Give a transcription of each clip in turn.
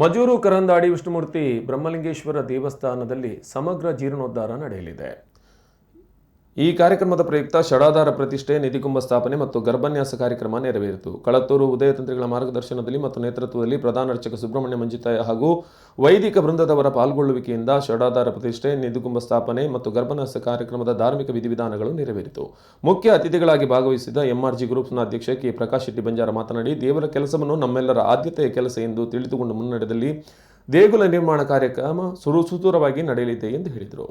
ಮಜೂರು ಕರಂದಾಡಿ ವಿಷ್ಣುಮೂರ್ತಿ ಬ್ರಹ್ಮಲಿಂಗೇಶ್ವರ ದೇವಸ್ಥಾನದಲ್ಲಿ ಸಮಗ್ರ ಜೀರ್ಣೋದ್ಧಾರ ನಡೆಯಲಿದೆ. ಈ ಕಾರ್ಯಕ್ರಮದ ಪ್ರಯುಕ್ತ ಷಡಾಧಾರ ಪ್ರತಿಷ್ಠೆ ನಿಧಿಕುಂಭ ಸ್ಥಾಪನೆ ಮತ್ತು ಗರ್ಭನ್ಯಾಸ ಕಾರ್ಯಕ್ರಮ ನೆರವೇರಿತು. ಕಳತ್ತೂರು ಉದಯತಂತ್ರಿಗಳ ಮಾರ್ಗದರ್ಶನದಲ್ಲಿ ಮತ್ತು ನೇತೃತ್ವದಲ್ಲಿ ಪ್ರಧಾನ ಅರ್ಚಕ ಸುಬ್ರಹ್ಮಣ್ಯ ಮಂಜಿತಾಯ ಹಾಗೂ ವೈದಿಕ ಬೃಂದದವರ ಪಾಲ್ಗೊಳ್ಳುವಿಕೆಯಿಂದ ಷಡಾಧಾರ ಪ್ರತಿಷ್ಠೆ ನಿಧಿಕುಂಭ ಸ್ಥಾಪನೆ ಮತ್ತು ಗರ್ಭನ್ಯಾಸ ಕಾರ್ಯಕ್ರಮದ ಧಾರ್ಮಿಕ ವಿಧಿವಿಧಾನಗಳು ನೆರವೇರಿತು. ಮುಖ್ಯ ಅತಿಥಿಗಳಾಗಿ ಭಾಗವಹಿಸಿದ ಎಂಆರ್ಜಿ ಗ್ರೂಪ್ಸ್ನ ಅಧ್ಯಕ್ಷ ಕೆ. ಪ್ರಕಾಶ್ ಶೆಟ್ಟಿ ಬಂಜಾರ ಮಾತನಾಡಿ, ದೇವರ ಕೆಲಸವನ್ನು ನಮ್ಮೆಲ್ಲರ ಆದ್ಯತೆಯ ಕೆಲಸ ಎಂದು ತಿಳಿದುಕೊಂಡು ಮುನ್ನಡೆದಲ್ಲಿ ದೇಗುಲ ನಿರ್ಮಾಣ ಕಾರ್ಯಕ್ರಮ ಸುರುಸುತೂರವಾಗಿ ನಡೆಯಲಿದೆ ಎಂದು ಹೇಳಿದರು.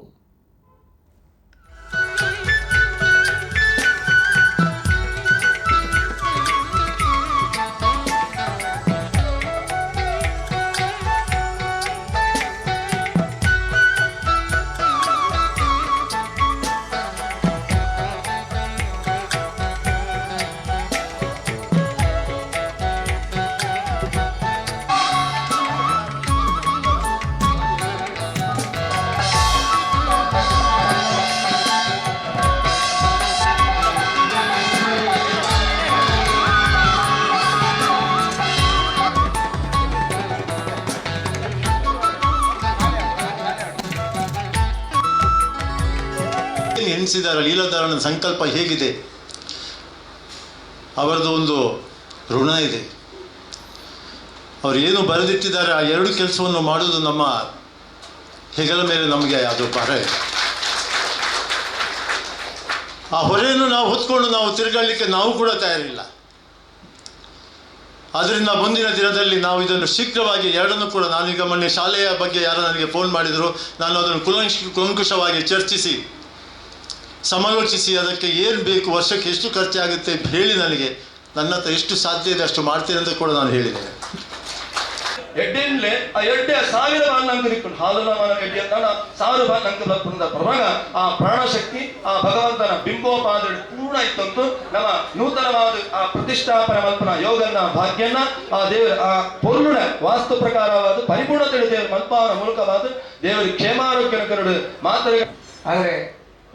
ಎನಿಸಿದಾರ ಲೀಲಾಧಾರಣ ಸಂಕಲ್ಪ ಹೇಗಿದೆ? ಅವರದ್ದು ಒಂದು ಋಣ ಇದೆ. ಅವರು ಏನು ಬರೆದಿಟ್ಟಿದ್ದಾರೆ, ಆ ಎರಡು ಕೆಲಸವನ್ನು ಮಾಡುವುದು ನಮ್ಮ ಹೆಗಲ ಮೇಲೆ ನಮಗೆ ಅದು ಇದೆ. ಆ ಹೊರೆಯನ್ನು ನಾವು ಹೊತ್ಕೊಂಡು ನಾವು ತಿರುಗಾಡಲಿಕ್ಕೆ ನಾವು ಕೂಡ ತಯಾರಿಲ್ಲ. ಆದ್ದರಿಂದ ಮುಂದಿನ ದಿನದಲ್ಲಿ ನಾವು ಇದನ್ನು ಶೀಘ್ರವಾಗಿ ಎರಡನ್ನೂ ಕೂಡ ನಾನೀಗ ಮೊನ್ನೆ ಶಾಲೆಯ ಬಗ್ಗೆ ಯಾರು ನನಗೆ ಫೋನ್ ಮಾಡಿದರು, ನಾನು ಅದನ್ನು ಕುಲಂಕುಶವಾಗಿ ಚರ್ಚಿಸಿ. ಸಮಾಲೋಚಿಸಿ ಅದಕ್ಕೆ ಏನು ಬೇಕು ವರ್ಷಕ್ಕೆ ಎಷ್ಟು ಖರ್ಚಾಗುತ್ತೆ ಅಂತ ಹೇಳಿ ನನಗೆ ನನ್ನ ಹತ್ರ ಎಷ್ಟು ಸಾಧ್ಯ ಇದೆ ಅಷ್ಟು ಮಾಡ್ತೇನೆ ಅಂತ ಕೂಡ ನಾನು ಹೇಳಿದ್ದೇನೆ. ಎಡ್ಡೆಯಿಂದಲೇ ಆ ಎಡ್ಡೆ ಸಾವಿರ ಬಾಲ್ ನಂಗೆ ನಿಕ್ಕೊಂಡು ಹಾಲುಲ ಮನ ಎಡ್ಡೆ ಅಂತ ಸಾವಿರ ಬಾಲ್ ನಂಗೆ ಬರ್ಪುಂದ ಪ್ರಭಾಗ ಆ ಪ್ರಾಣಶಕ್ತಿ ಆ ಭಗವಂತನ ಬಿಂಬೋಪಾದ ಪೂರ್ಣ ಇತ್ತಂತು ನಮ್ಮ ನೂತನವಾದ ಆ ಪ್ರತಿಷ್ಠಾಪನ ಮಲ್ಪನ ಯೋಗನ ಭಾಗ್ಯನ ಆ ದೇವರ ಆ ಪೂರ್ಣ ವಾಸ್ತು ಪ್ರಕಾರವಾದ ಪರಿಪೂರ್ಣತೆ ದೇವರ ಮಲ್ಪಾವನ ಮೂಲಕವಾದ ದೇವರ ಕ್ಷೇಮಾರೋಗ್ಯನ ಕರುಡು ಮಾತ್ರ ಆದರೆ